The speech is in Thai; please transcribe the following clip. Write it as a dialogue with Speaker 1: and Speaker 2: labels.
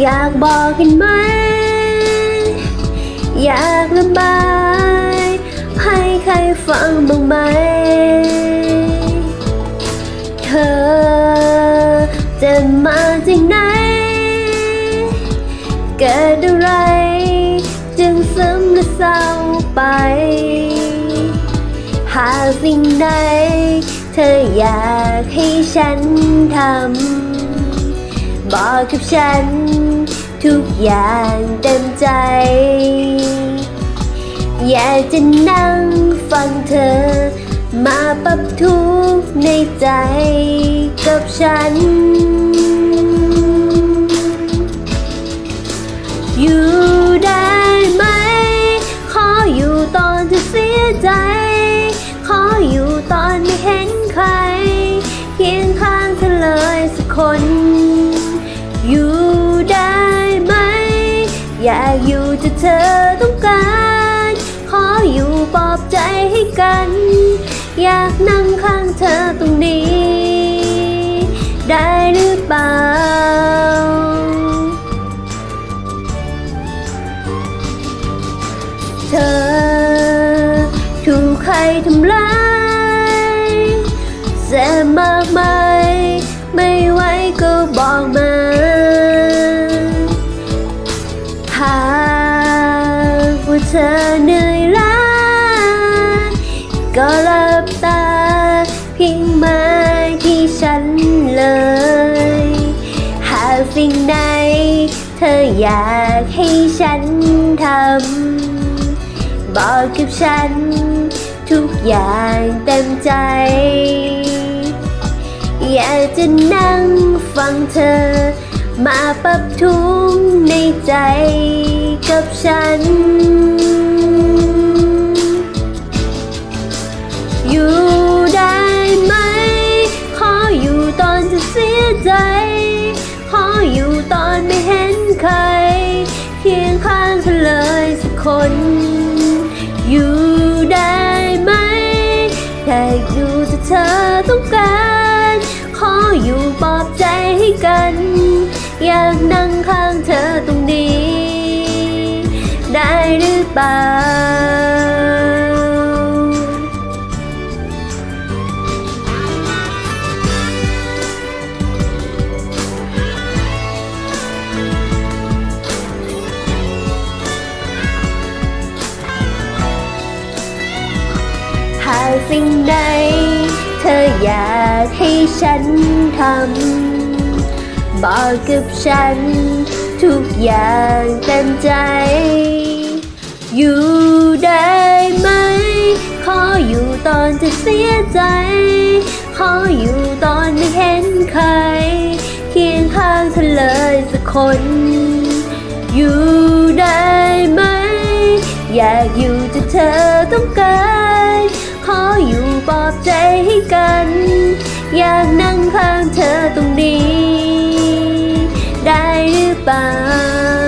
Speaker 1: อยากบอกกันไหม อยากระบาย ให้ใครฟังบ้างไหม เธอจะมาจากไหน เกิดอะไร จึงซึมและเศร้าไป หากสิ่งใดเธออยากให้ฉันทำ บอกกับฉัน ทุกอย่างเต็มใจ อยากจะนั่งฟังเธอ มาปรับทุกในใจกับฉัน อยู่ได้ไหม ขออยู่ตอนเธอเสียใจ ขออยู่ตอนไม่เห็นใคร เคียงข้างเธอเลยสักคน อยากอยู่จะเธอต้องการ ขออยู่ปลอบใจให้กัน อยากนั่งข้างเธอตรงนี้ ได้หรือเปล่าเธอถูกใครทำร้ายแสบมากมายไม่ไหวก็บอกมา อเหนื่อยล้าก็หลับตาเพิงมาที่ฉันเลย หากสิ่งใดเธออยากให้ฉันทำ บอกกับฉัน ทุกอย่างเต็มใจ อยากจะนั่งฟังเธอ มาปรับทุกข์ในใจกับฉัน ใจ ขออยู่ตอนไม่เห็นใคร เคียงข้างเธอเลยสักคน อยู่ได้ไหมแค่อยู่จะเธอต้องการ ขออยู่ปลอบใจให้กัน อยากนั่งข้างเธอตรงนี้ ได้หรือเปล่าากสิ่งใด เธออยากให้ฉันทำ บอกกับฉัน ทุกอย่างเต็มใจ อยู่ได้ไหม ขออยู่ตอนจะเสียใจ ขออยู่ตอนไม่เห็นใคร เคียงข้างเธอเลยสักคน อยู่ได้ไหม อยากอยู่จะเธอต้องการ ปลอบใจให้กัน อยากนั่งข้างเธอตรงนี้ ได้หรือเปล่า